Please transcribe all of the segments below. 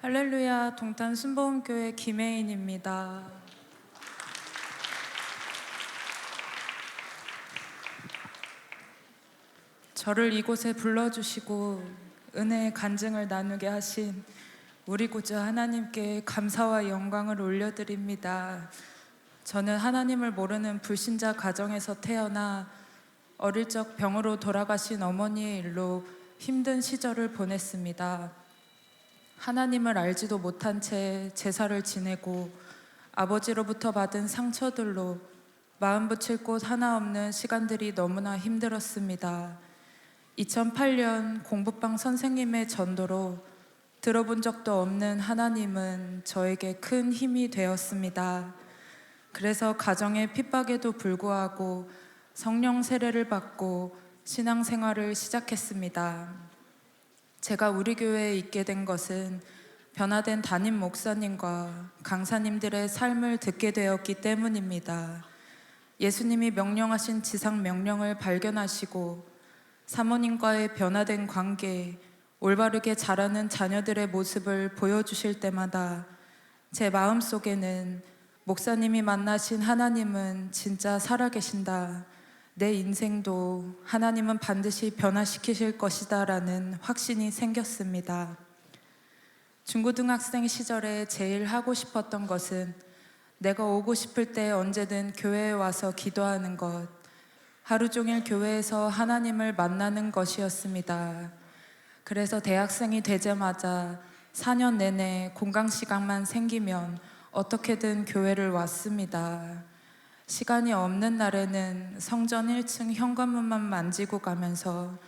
할렐루야 동탄 순복음교회 김혜인입니다. 저를 이곳에 불러주시고 은혜의 간증을 나누게 하신 우리 구주 하나님께 감사와 영광을 올려드립니다. 저는 하나님을 모르는 불신자 가정에서 태어나 어릴 적 병으로 돌아가신 어머니의 일로 힘든 시절을 보냈습니다. 하나님을 알지도 못한 채 제사를 지내고 아버지로부터 받은 상처들로 마음 붙일 곳 하나 없는 시간들이 너무나 힘들었습니다. 2008년 공부방 선생님의 전도로 들어본 적도 없는 하나님은 저에게 큰 힘이 되었습니다. 그래서 가정의 핍박에도 불구하고 성령 세례를 받고 신앙생활을 시작했습니다. 제가 우리 교회에 있게 된 것은 변화된 담임 목사님과 강사님들의 삶을 듣게 되었기 때문입니다. 예수님이 명령하신 지상 명령을 발견하시고 사모님과의 변화된 관계, 올바르게 자라는 자녀들의 모습을 보여주실 때마다 제 마음 속에는 목사님이 만나신 하나님은 진짜 살아계신다. 내 인생도 하나님은 반드시 변화시키실 것이다 라는 확신이 생겼습니다. 중고등학생 시절에 제일 하고 싶었던 것은 내가 오고 싶을 때 언제든 교회에 와서 기도하는 것, 하루 종일 교회에서 하나님을 만나는 것이었습니다. 그래서 대학생이 되자마자 4년 내내 공강 시간만 생기면 어떻게든 교회를 왔습니다. 시간이 없는 날에는 성전 1층 현관문만 만지고 가면서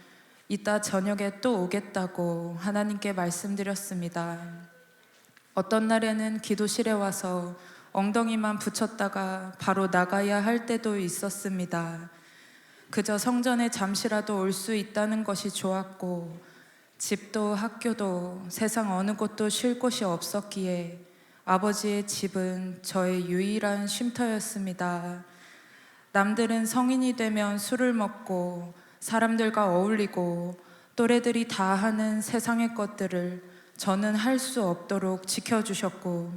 이따 저녁에 또 오겠다고 하나님께 말씀드렸습니다. 어떤 날에는 기도실에 와서 엉덩이만 붙였다가 바로 나가야 할 때도 있었습니다. 그저 성전에 잠시라도 올 수 있다는 것이 좋았고, 집도 학교도 세상 어느 곳도 쉴 곳이 없었기에 아버지의 집은 저의 유일한 쉼터였습니다. 남들은 성인이 되면 술을 먹고 사람들과 어울리고 또래들이 다 하는 세상의 것들을 저는 할 수 없도록 지켜주셨고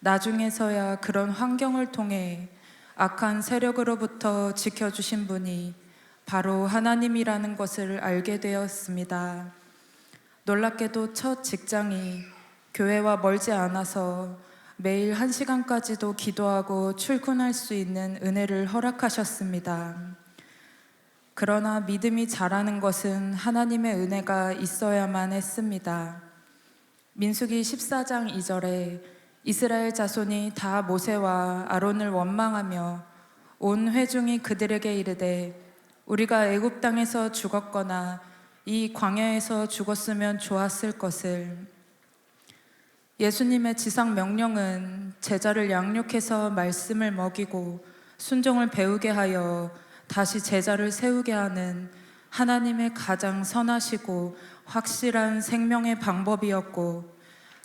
나중에서야 그런 환경을 통해 악한 세력으로부터 지켜주신 분이 바로 하나님이라는 것을 알게 되었습니다. 놀랍게도 첫 직장이 교회와 멀지 않아서 매일 한 시간까지도 기도하고 출근할 수 있는 은혜를 허락하셨습니다. 그러나 믿음이 자라는 것은 하나님의 은혜가 있어야만 했습니다. 민수기 14장 2절에 이스라엘 자손이 다 모세와 아론을 원망하며 온 회중이 그들에게 이르되 우리가 애굽 땅에서 죽었거나 이 광야에서 죽었으면 좋았을 것을 예수님의 지상 명령은 제자를 양육해서 말씀을 먹이고 순종을 배우게 하여 다시 제자를 세우게 하는 하나님의 가장 선하시고 확실한 생명의 방법이었고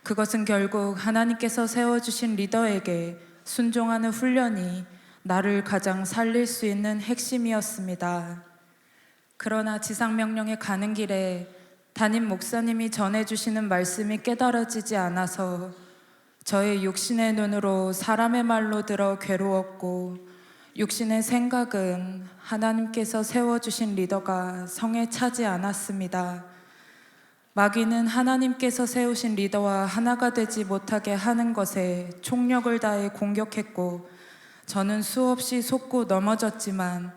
그것은 결국 하나님께서 세워주신 리더에게 순종하는 훈련이 나를 가장 살릴 수 있는 핵심이었습니다. 그러나 지상명령에 가는 길에 담임 목사님이 전해주시는 말씀이 깨달아지지 않아서 저의 육신의 눈으로 사람의 말로 들어 괴로웠고 육신의 생각은 하나님께서 세워주신 리더가 성에 차지 않았습니다. 마귀는 하나님께서 세우신 리더와 하나가 되지 못하게 하는 것에 총력을 다해 공격했고 저는 수없이 속고 넘어졌지만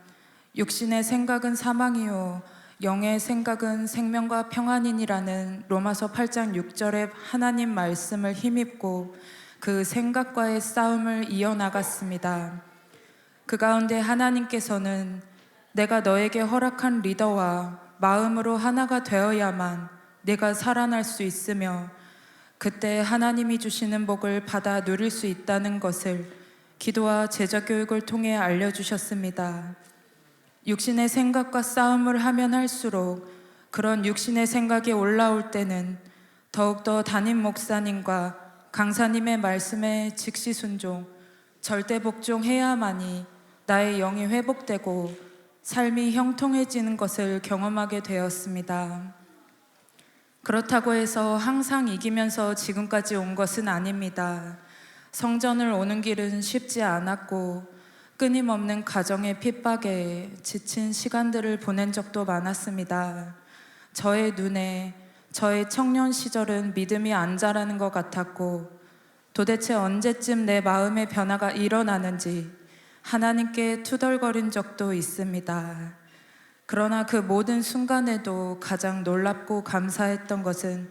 육신의 생각은 사망이요 영의 생각은 생명과 평안이니라는 로마서 8장 6절의 하나님 말씀을 힘입고 그 생각과의 싸움을 이어나갔습니다. 그 가운데 하나님께서는 내가 너에게 허락한 리더와 마음으로 하나가 되어야만 내가 살아날 수 있으며 그때 하나님이 주시는 복을 받아 누릴 수 있다는 것을 기도와 제자 교육을 통해 알려주셨습니다. 육신의 생각과 싸움을 하면 할수록 그런 육신의 생각이 올라올 때는 더욱더 담임 목사님과 강사님의 말씀에 즉시 순종, 절대 복종해야만이 나의 영이 회복되고 삶이 형통해지는 것을 경험하게 되었습니다. 그렇다고 해서 항상 이기면서 지금까지 온 것은 아닙니다. 성전을 오는 길은 쉽지 않았고 끊임없는 가정의 핍박에 지친 시간들을 보낸 적도 많았습니다. 저의 눈에 저의 청년 시절은 믿음이 안 자라는 것 같았고 도대체 언제쯤 내 마음의 변화가 일어나는지 하나님께 투덜거린 적도 있습니다. 그러나 그 모든 순간에도 가장 놀랍고 감사했던 것은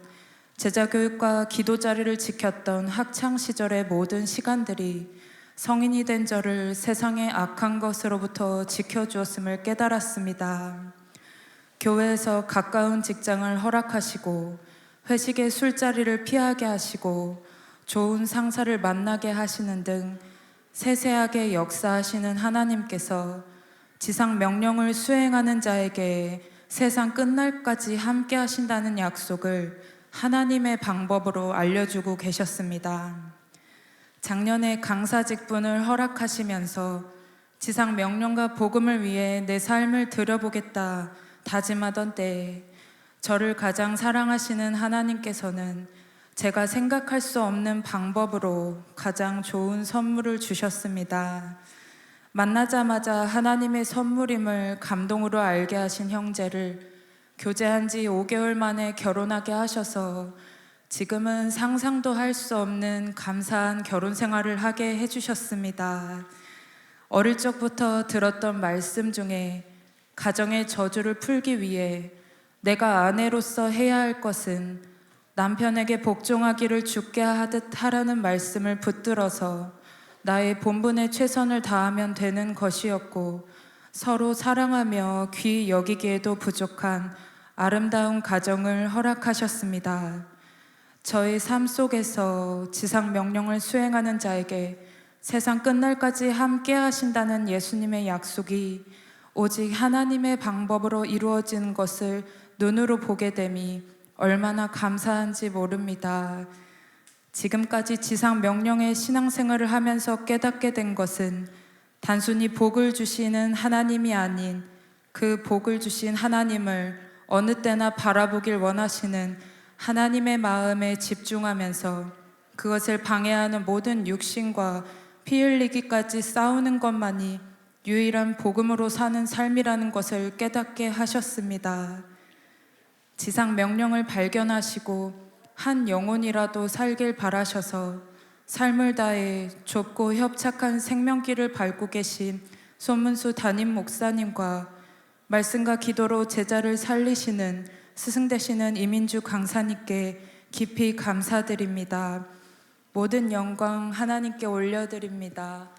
제자 교육과 기도 자리를 지켰던 학창 시절의 모든 시간들이 성인이 된 저를 세상의 악한 것으로부터 지켜주었음을 깨달았습니다. 교회에서 가까운 직장을 허락하시고 회식의 술자리를 피하게 하시고 좋은 상사를 만나게 하시는 등 세세하게 역사하시는 하나님께서 지상 명령을 수행하는 자에게 세상 끝날까지 함께 하신다는 약속을 하나님의 방법으로 알려주고 계셨습니다. 작년에 강사 직분을 허락하시면서 지상 명령과 복음을 위해 내 삶을 들여보겠다 다짐하던 때에 저를 가장 사랑하시는 하나님께서는 제가 생각할 수 없는 방법으로 가장 좋은 선물을 주셨습니다. 만나자마자 하나님의 선물임을 감동으로 알게 하신 형제를 교제한 지 5개월 만에 결혼하게 하셔서 지금은 상상도 할 수 없는 감사한 결혼 생활을 하게 해주셨습니다. 어릴 적부터 들었던 말씀 중에 가정의 저주를 풀기 위해 내가 아내로서 해야 할 것은 남편에게 복종하기를 죽게 하듯 하라는 말씀을 붙들어서 나의 본분에 최선을 다하면 되는 것이었고 서로 사랑하며 귀히 여기기에도 부족한 아름다운 가정을 허락하셨습니다. 저의 삶 속에서 지상 명령을 수행하는 자에게 세상 끝날까지 함께 하신다는 예수님의 약속이 오직 하나님의 방법으로 이루어진 것을 눈으로 보게 됨이 얼마나 감사한지 모릅니다. 지금까지 지상 명령의 신앙생활을 하면서 깨닫게 된 것은 단순히 복을 주시는 하나님이 아닌 그 복을 주신 하나님을 어느 때나 바라보길 원하시는 하나님의 마음에 집중하면서 그것을 방해하는 모든 육신과 피 흘리기까지 싸우는 것만이 유일한 복음으로 사는 삶이라는 것을 깨닫게 하셨습니다. 지상 명령을 발견하시고 한 영혼이라도 살길 바라셔서 삶을 다해 좁고 협착한 생명길을 밟고 계신 손문수 담임 목사님과 말씀과 기도로 제자를 살리시는 스승 되시는 이민주 강사님께 깊이 감사드립니다. 모든 영광 하나님께 올려드립니다.